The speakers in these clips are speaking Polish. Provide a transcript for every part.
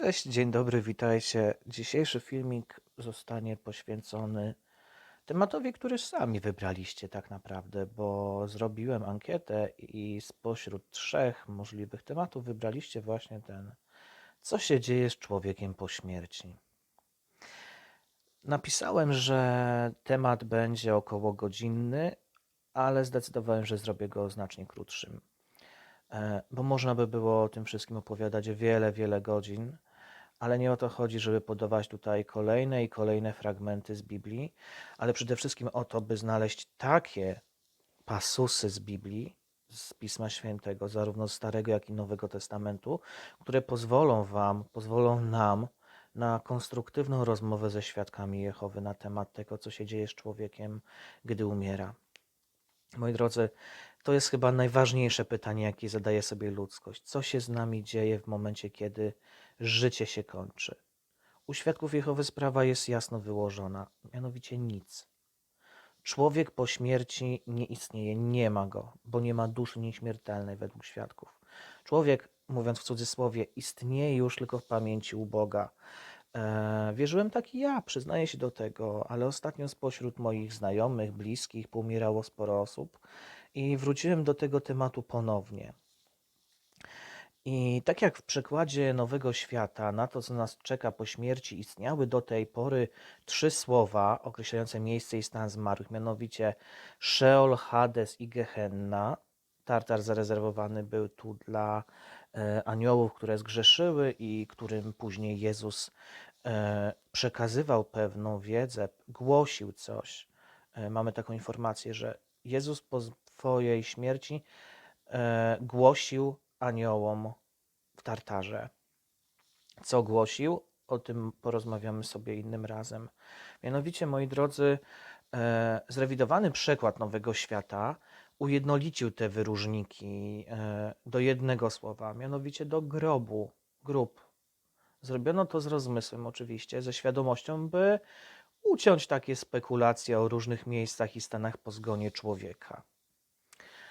Cześć, dzień dobry, witajcie. Dzisiejszy filmik zostanie poświęcony tematowi, który sami wybraliście tak naprawdę, bo zrobiłem ankietę i spośród trzech możliwych tematów wybraliście właśnie ten, co się dzieje z człowiekiem po śmierci. Napisałem, że temat będzie około godzinny, ale zdecydowałem, że zrobię go znacznie krótszym, e, bo można by było o tym wszystkim opowiadać wiele, wiele godzin. Ale nie o to chodzi, żeby podawać tutaj kolejne i kolejne fragmenty z Biblii, ale przede wszystkim o to, by znaleźć takie pasusy z Biblii, z Pisma Świętego, zarówno Starego, jak i Nowego Testamentu, które pozwolą Wam, pozwolą nam na konstruktywną rozmowę ze świadkami Jehowy na temat tego, co się dzieje z człowiekiem, gdy umiera. Moi drodzy, to jest chyba najważniejsze pytanie, jakie zadaje sobie ludzkość. Co się z nami dzieje w momencie, kiedy życie się kończy? U świadków Jehowy sprawa jest jasno wyłożona, mianowicie nic. Człowiek po śmierci nie istnieje, nie ma go, bo nie ma duszy nieśmiertelnej według świadków. Człowiek, mówiąc w cudzysłowie, istnieje już tylko w pamięci u Boga. E, wierzyłem tak i ja, przyznaję się do tego, ale ostatnio spośród moich znajomych, bliskich poumierało sporo osób i wróciłem do tego tematu ponownie. I tak jak w przekładzie Nowego Świata na to, co nas czeka po śmierci, istniały do tej pory trzy słowa określające miejsce i stan zmarłych, mianowicie Sheol, Hades i Gehenna. Tartar zarezerwowany był tu dla e, aniołów, które zgrzeszyły i którym później Jezus e, przekazywał pewną wiedzę, głosił coś. E, mamy taką informację, że Jezus po swojej śmierci głosił aniołom w Tartarze. Co głosił? O tym porozmawiamy sobie innym razem. Mianowicie, moi drodzy, e, zrewidowany przekład Nowego Świata ujednolicił te wyróżniki e, do jednego słowa, mianowicie do grobu, grób. Zrobiono to z rozmysłem, oczywiście, ze świadomością, by uciąć takie spekulacje o różnych miejscach i stanach po zgonie człowieka.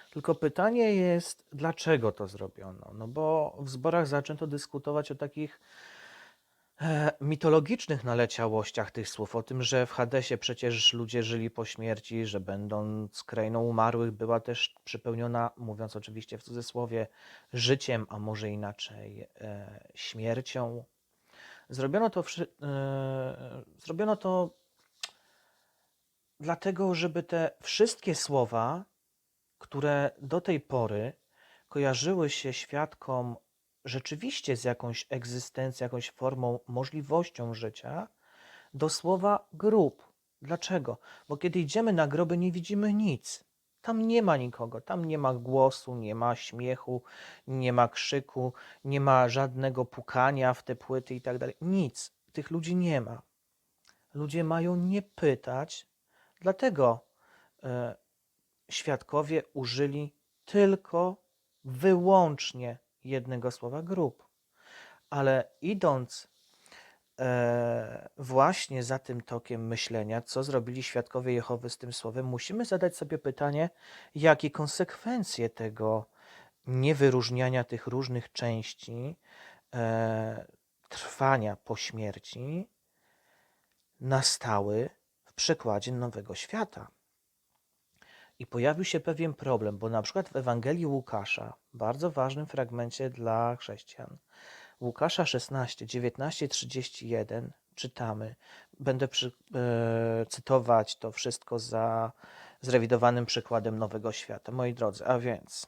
Tylko pytanie jest, dlaczego to zrobiono? No bo w zborach zaczęto dyskutować o takich e, mitologicznych naleciałościach tych słów, o tym, że w Hadesie przecież ludzie żyli po śmierci, że będąc krainą umarłych była też przypełniona, mówiąc oczywiście w cudzysłowie, życiem, a może inaczej e, śmiercią. Zrobiono to, e, zrobiono to dlatego, żeby te wszystkie słowa które do tej pory kojarzyły się świadkom rzeczywiście z jakąś egzystencją, jakąś formą, możliwością życia, do słowa grób. Dlaczego? Bo kiedy idziemy na groby, nie widzimy nic. Tam nie ma nikogo, tam nie ma głosu, nie ma śmiechu, nie ma krzyku, nie ma żadnego pukania w te płyty i tak dalej. Nic. Tych ludzi nie ma. Ludzie mają nie pytać, dlatego e, świadkowie użyli tylko, wyłącznie jednego słowa grób. Ale idąc e, właśnie za tym tokiem myślenia, co zrobili świadkowie Jehowy z tym słowem, musimy zadać sobie pytanie, jakie konsekwencje tego niewyróżniania tych różnych części e, trwania po śmierci nastały w przekładzie Nowego Świata. I pojawił się pewien problem, bo na przykład w Ewangelii Łukasza, bardzo ważnym fragmencie dla chrześcijan, Łukasza 16, 19, 31 czytamy. Będę przy, e, cytować to wszystko za zrewidowanym przykładem Nowego Świata. Moi drodzy, a więc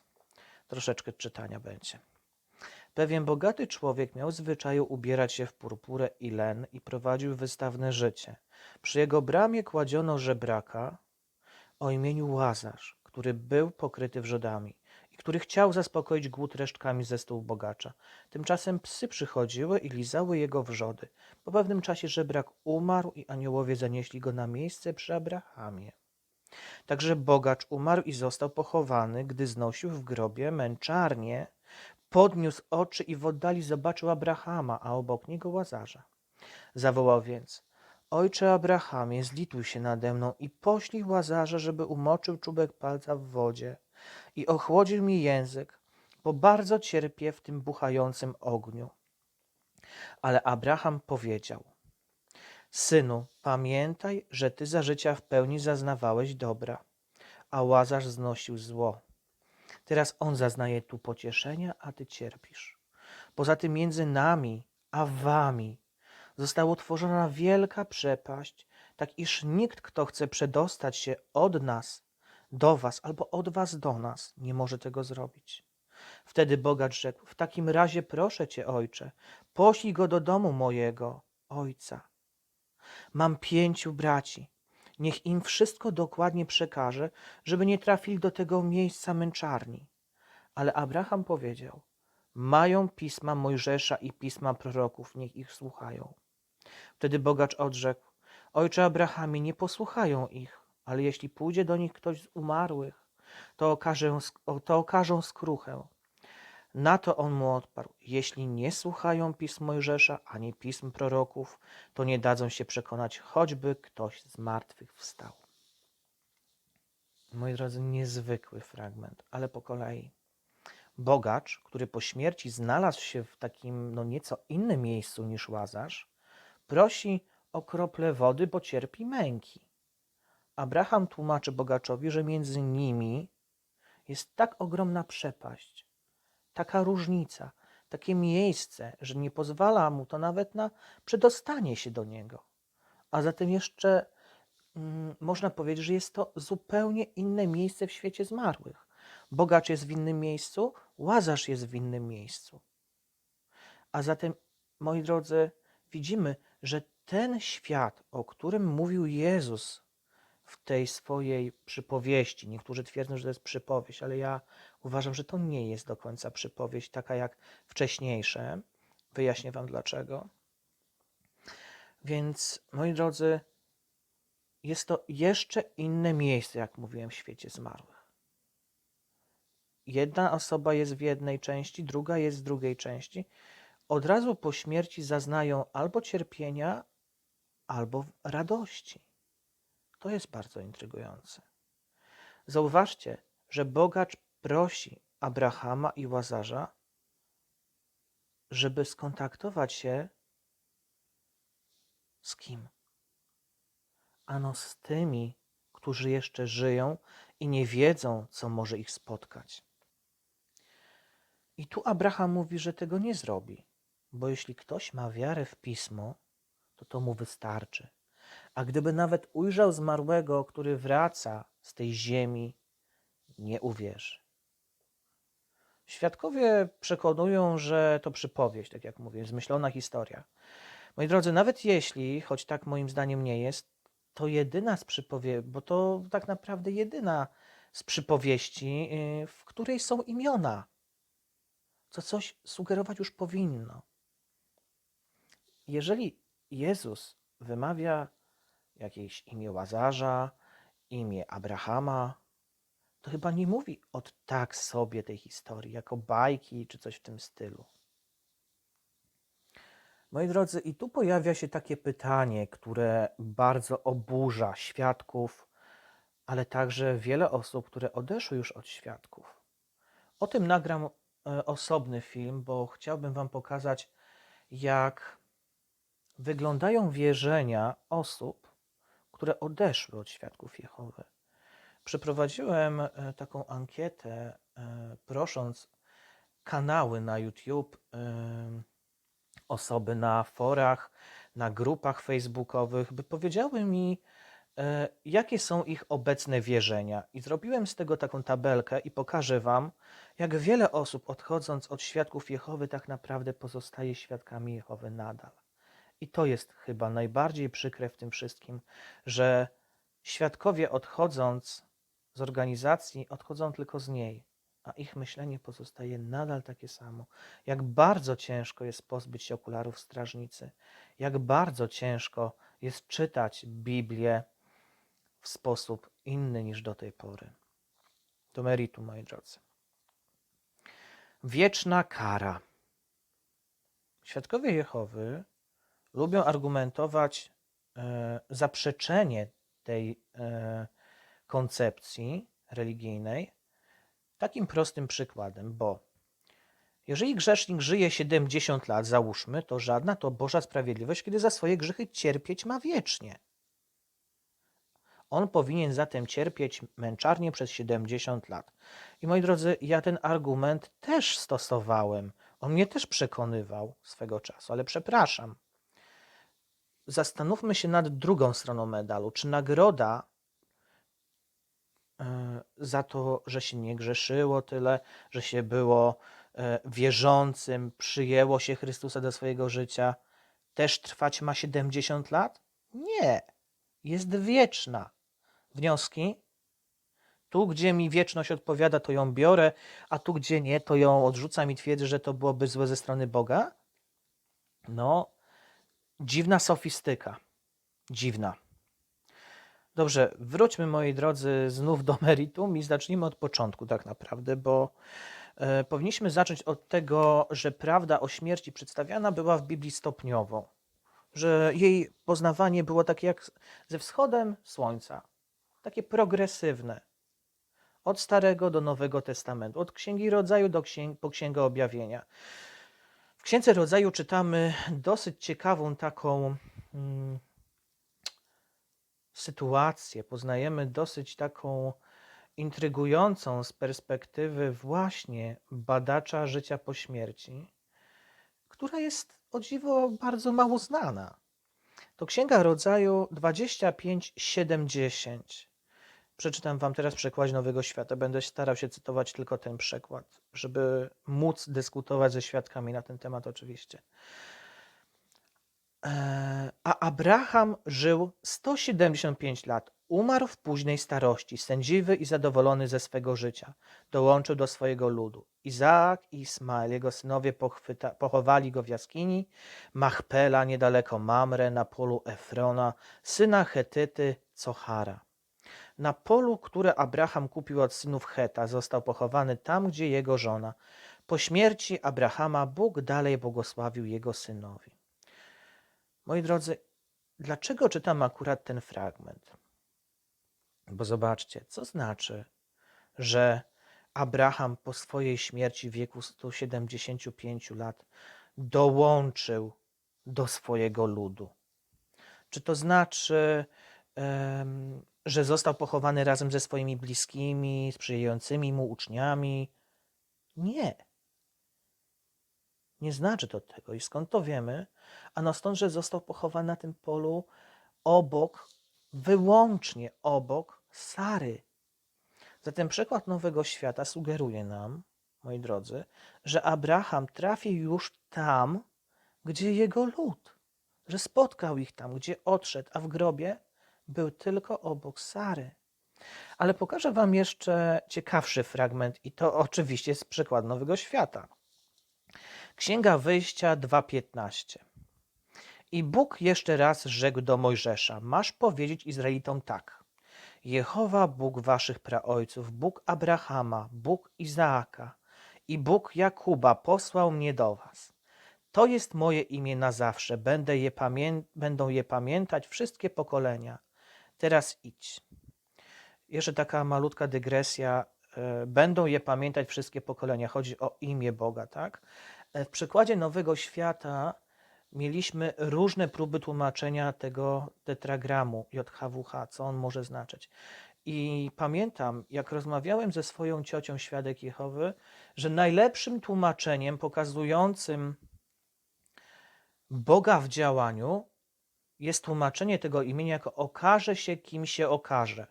troszeczkę czytania będzie. Pewien bogaty człowiek miał zwyczaju ubierać się w purpurę i len i prowadził wystawne życie. Przy jego bramie kładziono żebraka, o imieniu Łazarz, który był pokryty wrzodami i który chciał zaspokoić głód resztkami ze stół bogacza. Tymczasem psy przychodziły i lizały jego wrzody. Po pewnym czasie żebrak umarł i aniołowie zanieśli go na miejsce przy Abrahamie. Także bogacz umarł i został pochowany, gdy znosił w grobie męczarnię, podniósł oczy i w oddali zobaczył Abrahama, a obok niego Łazarza. Zawołał więc – Ojcze Abrahamie, zlituj się nade mną i poślij Łazarza, żeby umoczył czubek palca w wodzie i ochłodził mi język, bo bardzo cierpię w tym buchającym ogniu. Ale Abraham powiedział: Synu, pamiętaj, że ty za życia w pełni zaznawałeś dobra, a łazarz znosił zło. Teraz on zaznaje tu pocieszenia, a ty cierpisz. Poza tym między nami a wami została utworzona wielka przepaść, tak iż nikt, kto chce przedostać się od nas do was albo od was do nas, nie może tego zrobić. Wtedy bogacz rzekł: W takim razie proszę cię, ojcze, poślij go do domu mojego ojca. Mam pięciu braci. Niech im wszystko dokładnie przekaże, żeby nie trafili do tego miejsca męczarni. Ale Abraham powiedział: Mają pisma Mojżesza i pisma proroków, niech ich słuchają. Wtedy bogacz odrzekł: Ojcze Abrahamie, nie posłuchają ich, ale jeśli pójdzie do nich ktoś z umarłych, to okażę, to okażą skruchę. Na to on mu odparł: Jeśli nie słuchają pism Mojżesza ani pism proroków, to nie dadzą się przekonać, choćby ktoś z martwych wstał. Moi drodzy, niezwykły fragment, ale po kolei. Bogacz, który po śmierci znalazł się w takim no nieco innym miejscu niż łazarz, prosi o krople wody, bo cierpi męki. Abraham tłumaczy bogaczowi, że między nimi jest tak ogromna przepaść, taka różnica, takie miejsce, że nie pozwala mu to nawet na przedostanie się do niego. A zatem jeszcze mm, można powiedzieć, że jest to zupełnie inne miejsce w świecie zmarłych. Bogacz jest w innym miejscu, łazarz jest w innym miejscu. A zatem, moi drodzy, widzimy, że ten świat, o którym mówił Jezus w tej swojej przypowieści, niektórzy twierdzą, że to jest przypowieść, ale ja uważam, że to nie jest do końca przypowieść, taka jak wcześniejsze. Wyjaśnię Wam dlaczego. Więc, moi drodzy, jest to jeszcze inne miejsce, jak mówiłem, w świecie zmarłych. Jedna osoba jest w jednej części, druga jest w drugiej części. Od razu po śmierci zaznają albo cierpienia, albo radości. To jest bardzo intrygujące. Zauważcie, że bogacz prosi Abrahama i Łazarza, żeby skontaktować się z kim? Ano z tymi, którzy jeszcze żyją i nie wiedzą, co może ich spotkać. I tu Abraham mówi, że tego nie zrobi, bo jeśli ktoś ma wiarę w pismo, to to mu wystarczy. A gdyby nawet ujrzał zmarłego, który wraca z tej ziemi, nie uwierzy. Świadkowie przekonują, że to przypowieść, tak jak mówię, zmyślona historia. Moi drodzy, nawet jeśli, choć tak moim zdaniem nie jest, to jedyna z przypowieści, bo to tak naprawdę jedyna z przypowieści, yy, w której są imiona, co coś sugerować już powinno. Jeżeli Jezus wymawia jakieś imię Łazarza, imię Abrahama, to chyba nie mówi od tak sobie tej historii, jako bajki czy coś w tym stylu. Moi drodzy, i tu pojawia się takie pytanie, które bardzo oburza świadków, ale także wiele osób, które odeszły już od świadków. O tym nagram e, osobny film, bo chciałbym Wam pokazać, jak wyglądają wierzenia osób, które odeszły od świadków Jehowy. Przeprowadziłem e, taką ankietę, e, prosząc kanały na YouTube, e, osoby na forach, na grupach facebookowych, by powiedziały mi, jakie są ich obecne wierzenia. I zrobiłem z tego taką tabelkę i pokażę Wam, jak wiele osób odchodząc od świadków Jehowy tak naprawdę pozostaje świadkami Jehowy nadal. I to jest chyba najbardziej przykre w tym wszystkim, że świadkowie odchodząc z organizacji, odchodzą tylko z niej, a ich myślenie pozostaje nadal takie samo. Jak bardzo ciężko jest pozbyć się okularów strażnicy, jak bardzo ciężko jest czytać Biblię w sposób inny niż do tej pory. To meritum, moi drodzy. Wieczna kara. Świadkowie Jehowy lubią argumentować e, zaprzeczenie tej e, koncepcji religijnej takim prostym przykładem, bo Jeżeli grzesznik żyje 70 lat, załóżmy, to żadna to Boża sprawiedliwość, kiedy za swoje grzechy cierpieć ma wiecznie. On powinien zatem cierpieć męczarnie przez 70 lat. I moi drodzy, ja ten argument też stosowałem. On mnie też przekonywał swego czasu, ale przepraszam. Zastanówmy się nad drugą stroną medalu. Czy nagroda e, za to, że się nie grzeszyło tyle, że się było e, wierzącym, przyjęło się Chrystusa do swojego życia, też trwać ma 70 lat? Nie. Jest wieczna. Wnioski? Tu, gdzie mi wieczność odpowiada, to ją biorę, a tu, gdzie nie, to ją odrzucam i twierdzę, że to byłoby złe ze strony Boga? No, dziwna sofistyka. Dziwna. Dobrze, wróćmy, moi drodzy, znów do meritum i zacznijmy od początku, tak naprawdę, bo e, powinniśmy zacząć od tego, że prawda o śmierci przedstawiana była w Biblii stopniowo, że jej poznawanie było takie jak ze wschodem słońca, takie progresywne. Od Starego do Nowego Testamentu, od Księgi Rodzaju do księg, po Księgę Objawienia. W Księdze Rodzaju czytamy dosyć ciekawą taką mm, sytuację, poznajemy dosyć taką intrygującą z perspektywy właśnie badacza życia po śmierci, która jest o dziwo bardzo mało znana. To Księga Rodzaju 25-70. Przeczytam Wam teraz przekład Nowego Świata. Będę starał się cytować tylko ten przekład, żeby móc dyskutować ze świadkami na ten temat, oczywiście. Eee, A Abraham żył 175 lat. Umarł w późnej starości, sędziwy i zadowolony ze swego życia. Dołączył do swojego ludu. Izaak i Ismael, jego synowie, pochwyta, pochowali go w jaskini Machpela, niedaleko Mamre, na polu Efrona, syna Chetyty, Cochara. Na polu, które Abraham kupił od synów Heta, został pochowany tam, gdzie jego żona. Po śmierci Abrahama Bóg dalej błogosławił jego synowi. Moi drodzy, dlaczego czytam akurat ten fragment? Bo zobaczcie, co znaczy, że Abraham po swojej śmierci w wieku 175 lat dołączył do swojego ludu. Czy to znaczy, że został pochowany razem ze swoimi bliskimi, sprzyjającymi mu uczniami? Nie. Nie znaczy to tego. I skąd to wiemy? Ano stąd, że został pochowany na tym polu obok, wyłącznie obok Sary. Zatem przykład Nowego Świata sugeruje nam, moi drodzy, że Abraham trafi już tam, gdzie jego lud, że spotkał ich tam, gdzie odszedł, a w grobie był tylko obok Sary. Ale pokażę Wam jeszcze ciekawszy fragment, i to oczywiście jest przykład Nowego Świata. Księga Wyjścia 2:15. I Bóg jeszcze raz rzekł do Mojżesza: Masz powiedzieć Izraelitom tak. Jehowa, Bóg waszych praojców, Bóg Abrahama, Bóg Izaaka i Bóg Jakuba posłał mnie do was. To jest moje imię na zawsze, Będę je będą je pamiętać wszystkie pokolenia. Teraz idź. Jeszcze taka malutka dygresja. e, Będą je pamiętać wszystkie pokolenia. Chodzi o imię Boga, tak? E, W przykładzie Nowego Świata mieliśmy różne próby tłumaczenia tego tetragramu JHWH, co on może znaczyć. I pamiętam, jak rozmawiałem ze swoją ciocią Świadek Jehowy, że najlepszym tłumaczeniem pokazującym Boga w działaniu jest tłumaczenie tego imienia jako okaże się, kim się okaże.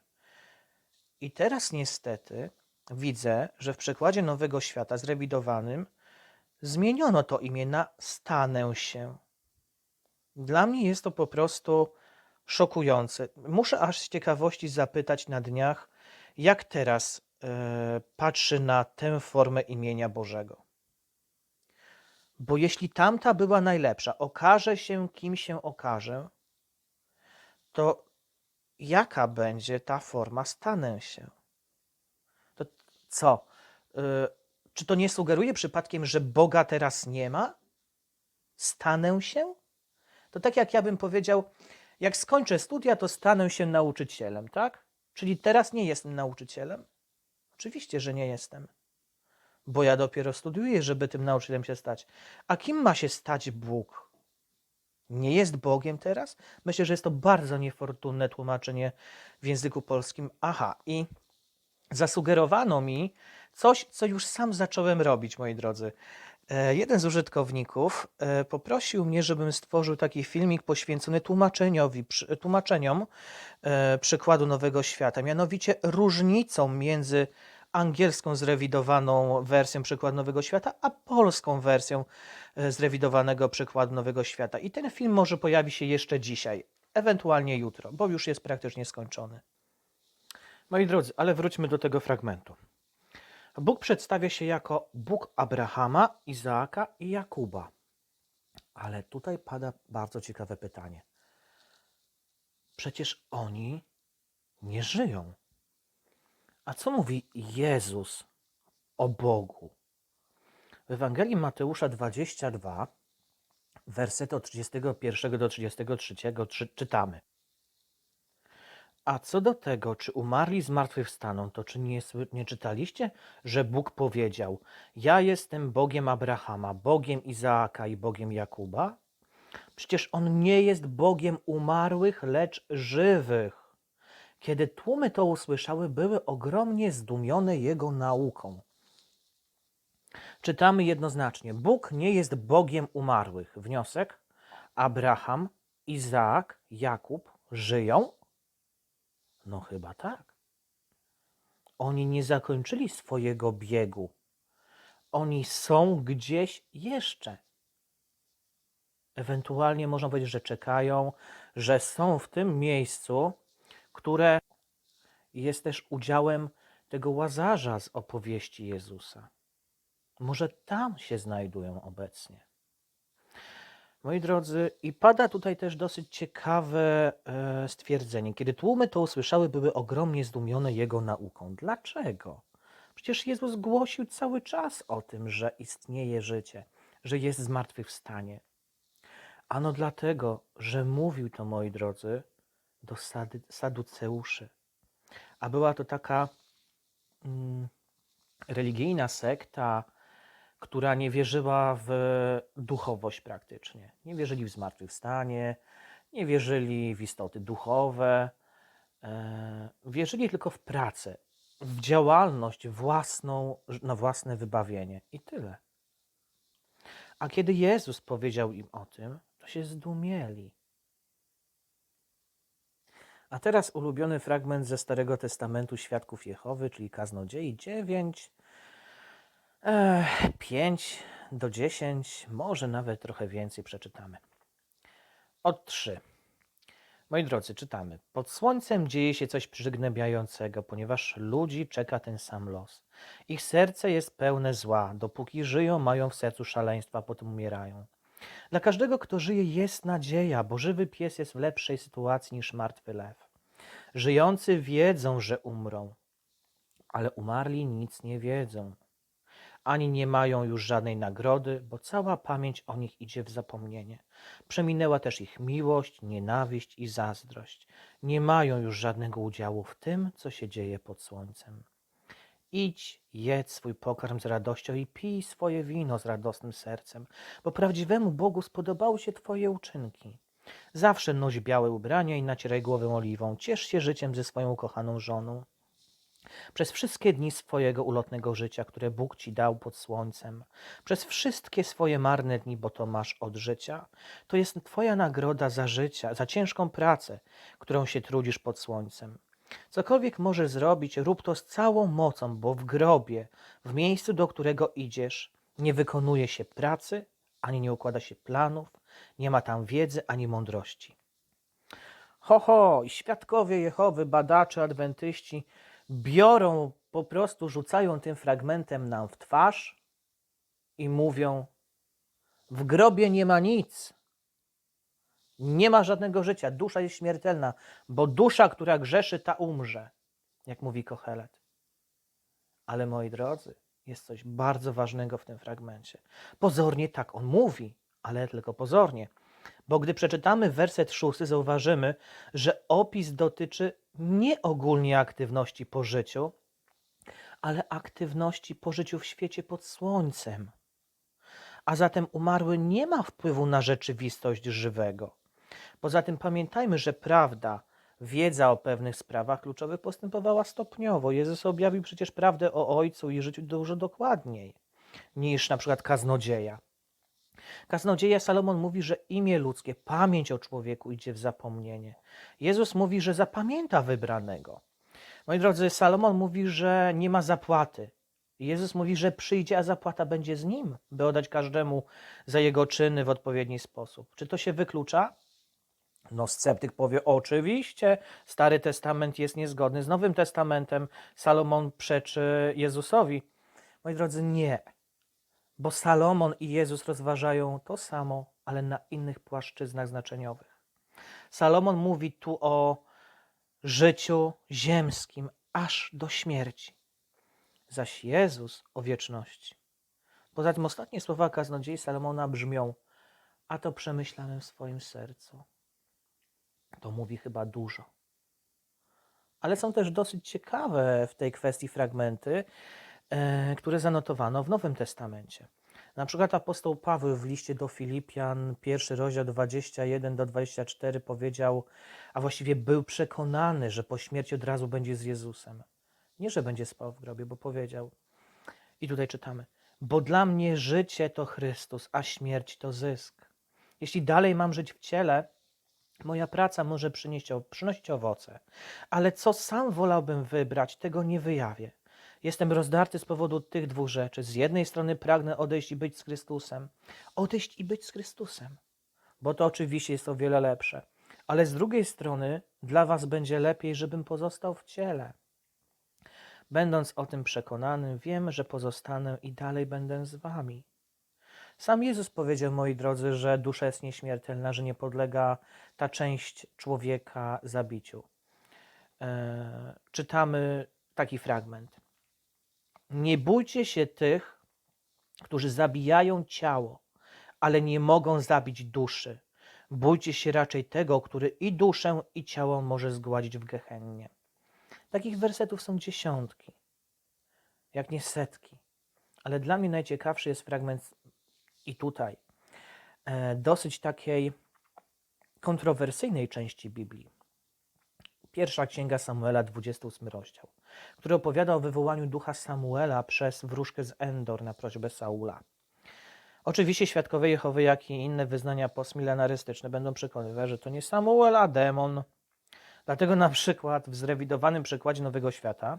I teraz niestety widzę, że w przekładzie Nowego Świata zrewidowanym zmieniono to imię na stanę się. Dla mnie jest to po prostu szokujące. Muszę aż z ciekawości zapytać na dniach, jak teraz e, patrzy na tę formę imienia Bożego. Bo jeśli tamta była najlepsza, okaże się, kim się okaże, to jaka będzie ta forma stanę się? To co? Y, Czy to nie sugeruje przypadkiem, że Boga teraz nie ma? Stanę się? To tak jak ja bym powiedział, jak skończę studia, to stanę się nauczycielem, tak? Czyli teraz nie jestem nauczycielem? Oczywiście, że nie jestem. bo ja dopiero studiuję, żeby tym nauczycielem się stać. A kim ma się stać Bóg? Nie jest Bogiem teraz? Myślę, że jest to bardzo niefortunne tłumaczenie w języku polskim. Aha, i zasugerowano mi coś, co już sam zacząłem robić, moi drodzy. E, Jeden z użytkowników e, poprosił mnie, żebym stworzył taki filmik poświęcony tłumaczeniowi, tłumaczeniom e, przykładu Nowego Świata, mianowicie różnicą między angielską zrewidowaną wersją przykładu Nowego Świata, a polską wersją e, zrewidowanego przykładu Nowego Świata. I ten film może pojawi się jeszcze dzisiaj, ewentualnie jutro, bo już jest praktycznie skończony. Moi drodzy, ale wróćmy do tego fragmentu. Bóg przedstawia się jako Bóg Abrahama, Izaaka i Jakuba. Ale tutaj pada bardzo ciekawe pytanie. Przecież oni nie żyją. A co mówi Jezus o Bogu? W Ewangelii Mateusza 22, wersety od 31 do 33 czy- czytamy. A co do tego, czy umarli zmartwychwstaną, to czy nie, nie czytaliście, że Bóg powiedział: Ja jestem Bogiem Abrahama, Bogiem Izaaka i Bogiem Jakuba? Przecież on nie jest Bogiem umarłych, lecz żywych. Kiedy tłumy to usłyszały, były ogromnie zdumione jego nauką. Czytamy jednoznacznie: Bóg nie jest Bogiem umarłych. Wniosek: Abraham, Izaak, Jakub żyją? No chyba tak. Oni nie zakończyli swojego biegu. Oni są gdzieś jeszcze. Ewentualnie można powiedzieć, że czekają, że są w tym miejscu, które jest też udziałem tego łazarza z opowieści Jezusa. Może tam się znajdują obecnie. Moi drodzy, i pada tutaj też dosyć ciekawe e, stwierdzenie. Kiedy tłumy to usłyszały, były ogromnie zdumione jego nauką. Dlaczego? Przecież Jezus głosił cały czas o tym, że istnieje życie, że jest zmartwychwstanie. Ano dlatego, że mówił to, moi drodzy, do sady, saduceuszy. A była to taka mm, religijna sekta, która nie wierzyła w duchowość praktycznie. Nie wierzyli w zmartwychwstanie, nie wierzyli w istoty duchowe, e, wierzyli tylko w pracę, w działalność własną, na własne wybawienie i tyle. A kiedy Jezus powiedział im o tym, to się zdumieli. A teraz ulubiony fragment ze Starego Testamentu Świadków Jehowy, czyli Kaznodziei 9, Ech, 5 do 10, może nawet trochę więcej przeczytamy. Od 3. Moi drodzy, czytamy. Pod słońcem dzieje się coś przygnębiającego, ponieważ ludzi czeka ten sam los. Ich serce jest pełne zła. Dopóki żyją, mają w sercu szaleństwa, potem umierają. Dla każdego, kto żyje, jest nadzieja, bo żywy pies jest w lepszej sytuacji niż martwy lew. Żyjący wiedzą, że umrą, ale umarli nic nie wiedzą ani nie mają już żadnej nagrody, bo cała pamięć o nich idzie w zapomnienie. Przeminęła też ich miłość, nienawiść i zazdrość. Nie mają już żadnego udziału w tym, co się dzieje pod słońcem. Idź, jedz swój pokarm z radością i pij swoje wino z radosnym sercem, bo prawdziwemu Bogu spodobały się Twoje uczynki. Zawsze noś białe ubrania i nacieraj głowę oliwą. Ciesz się życiem ze swoją ukochaną żoną przez wszystkie dni swojego ulotnego życia, które Bóg ci dał pod słońcem, przez wszystkie swoje marne dni, bo to masz od życia, to jest Twoja nagroda za życie, za ciężką pracę, którą się trudzisz pod słońcem. Cokolwiek możesz zrobić, rób to z całą mocą, bo w grobie, w miejscu, do którego idziesz, nie wykonuje się pracy, ani nie układa się planów, nie ma tam wiedzy ani mądrości. Ho, ho, świadkowie Jehowy, badacze, adwentyści biorą, po prostu rzucają tym fragmentem nam w twarz i mówią: W grobie nie ma nic. Nie ma żadnego życia. Dusza jest śmiertelna, bo dusza, która grzeszy, ta umrze, jak mówi Kohelet. Ale moi drodzy, jest coś bardzo ważnego w tym fragmencie. Pozornie tak on mówi, ale tylko pozornie. Bo gdy przeczytamy werset szósty, zauważymy, że opis dotyczy nie ogólnie aktywności po życiu, ale aktywności po życiu w świecie pod słońcem. A zatem umarły nie ma wpływu na rzeczywistość żywego. Poza tym pamiętajmy, że prawda, wiedza o pewnych sprawach kluczowych postępowała stopniowo. Jezus objawił przecież prawdę o Ojcu i życiu dużo dokładniej niż na przykład kaznodzieja. Kaznodzieja Salomon mówi, że imię ludzkie, pamięć o człowieku idzie w zapomnienie. Jezus mówi, że zapamięta wybranego. Moi drodzy, Salomon mówi, że nie ma zapłaty. Jezus mówi, że przyjdzie, a zapłata będzie z nim, by oddać każdemu za jego czyny w odpowiedni sposób. Czy to się wyklucza? No, sceptyk powie, oczywiście, Stary Testament jest niezgodny z Nowym Testamentem, Salomon przeczy Jezusowi. Moi drodzy, nie, bo Salomon i Jezus rozważają to samo, ale na innych płaszczyznach znaczeniowych. Salomon mówi tu o życiu ziemskim aż do śmierci, zaś Jezus o wieczności. Poza tym ostatnie słowa kaznodziei Salomona brzmią, a to przemyślałem w swoim sercu. To mówi chyba dużo. Ale są też dosyć ciekawe w tej kwestii fragmenty, e, które zanotowano w Nowym Testamencie. Na przykład apostoł Paweł w liście do Filipian, pierwszy rozdział 21 do 24 powiedział, a właściwie był przekonany, że po śmierci od razu będzie z Jezusem. Nie, że będzie spał w grobie, bo powiedział. I tutaj czytamy: Bo dla mnie życie to Chrystus, a śmierć to zysk. Jeśli dalej mam żyć w ciele, moja praca może przynieść, przynosić owoce, ale co sam wolałbym wybrać, tego nie wyjawię. Jestem rozdarty z powodu tych dwóch rzeczy. Z jednej strony pragnę odejść i być z Chrystusem. Odejść i być z Chrystusem, bo to oczywiście jest o wiele lepsze. Ale z drugiej strony dla Was będzie lepiej, żebym pozostał w ciele. Będąc o tym przekonanym, wiem, że pozostanę i dalej będę z Wami. Sam Jezus powiedział, moi drodzy, że dusza jest nieśmiertelna, że nie podlega ta część człowieka zabiciu. E, czytamy taki fragment. Nie bójcie się tych, którzy zabijają ciało, ale nie mogą zabić duszy. Bójcie się raczej tego, który i duszę, i ciało może zgładzić w gehennie. Takich wersetów są dziesiątki, jak nie setki. Ale dla mnie najciekawszy jest fragment i tutaj, e, dosyć takiej kontrowersyjnej części Biblii. Pierwsza księga Samuela, 28 rozdział, który opowiada o wywołaniu ducha Samuela przez wróżkę z Endor na prośbę Saula. Oczywiście świadkowie Jehowy, jak i inne wyznania postmilenarystyczne będą przekonywać, że to nie Samuel, a demon. Dlatego na przykład w zrewidowanym przykładzie Nowego Świata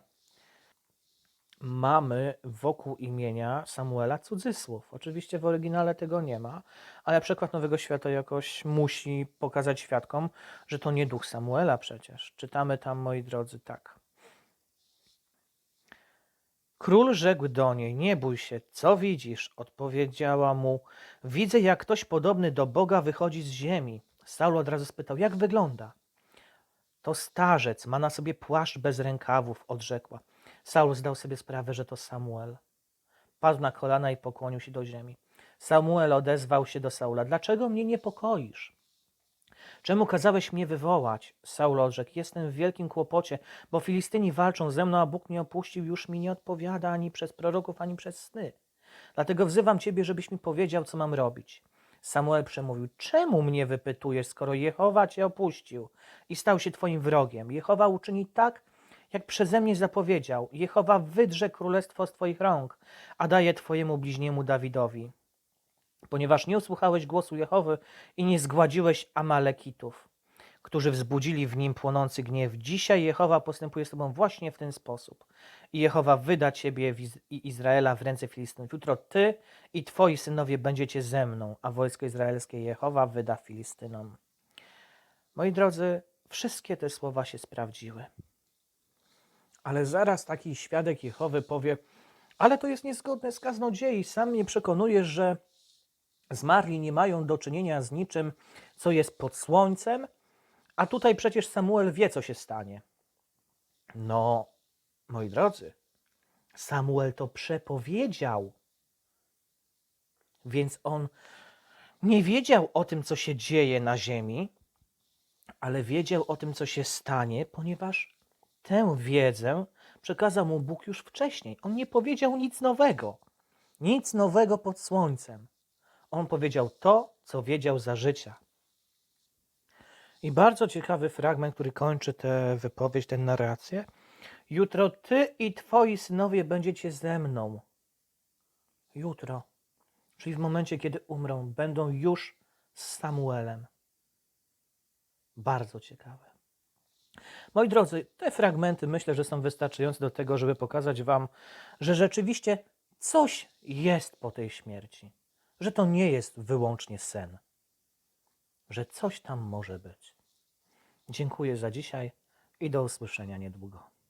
mamy wokół imienia Samuela cudzysłów. Oczywiście w oryginale tego nie ma, ale przekład Nowego Świata jakoś musi pokazać świadkom, że to nie duch Samuela przecież. Czytamy tam, moi drodzy, tak. Król rzekł do niej: Nie bój się, co widzisz? Odpowiedziała mu: Widzę, jak ktoś podobny do Boga wychodzi z ziemi. Saul od razu spytał: Jak wygląda? To starzec, ma na sobie płaszcz bez rękawów, odrzekła. Saul zdał sobie sprawę, że to Samuel. Padł na kolana i pokłonił się do ziemi. Samuel odezwał się do Saula: Dlaczego mnie niepokoisz? Czemu kazałeś mnie wywołać? Saul odrzekł: Jestem w wielkim kłopocie, bo Filistyni walczą ze mną, a Bóg mnie opuścił, już mi nie odpowiada ani przez proroków, ani przez sny. Dlatego wzywam ciebie, żebyś mi powiedział, co mam robić. Samuel przemówił: Czemu mnie wypytujesz, skoro Jehowa cię opuścił i stał się twoim wrogiem? Jehowa uczyni tak, jak przeze mnie zapowiedział. Jehowa wydrze królestwo z twoich rąk, a daje twojemu bliźniemu Dawidowi. Ponieważ nie usłuchałeś głosu Jehowy i nie zgładziłeś Amalekitów, którzy wzbudzili w nim płonący gniew. Dzisiaj Jehowa postępuje z tobą właśnie w ten sposób. I Jehowa wyda ciebie i Izraela w ręce Filistynów. Jutro ty i twoi synowie będziecie ze mną, a wojsko izraelskie Jehowa wyda Filistynom. Moi drodzy, wszystkie te słowa się sprawdziły. Ale zaraz taki świadek Jehowy powie, ale to jest niezgodne z kaznodziei. Sam mnie przekonujesz, że zmarli nie mają do czynienia z niczym, co jest pod słońcem, a tutaj przecież Samuel wie, co się stanie. No, moi drodzy, Samuel to przepowiedział. Więc on nie wiedział o tym, co się dzieje na ziemi, ale wiedział o tym, co się stanie, ponieważ tę wiedzę przekazał mu Bóg już wcześniej. On nie powiedział nic nowego. Nic nowego pod słońcem. On powiedział to, co wiedział za życia. I bardzo ciekawy fragment, który kończy tę wypowiedź, tę narrację. Jutro ty i twoi synowie będziecie ze mną. Jutro, czyli w momencie, kiedy umrą, będą już z Samuelem. Bardzo ciekawe. Moi drodzy, te fragmenty myślę, że są wystarczające do tego, żeby pokazać Wam, że rzeczywiście coś jest po tej śmierci, że to nie jest wyłącznie sen, że coś tam może być. Dziękuję za dzisiaj i do usłyszenia niedługo.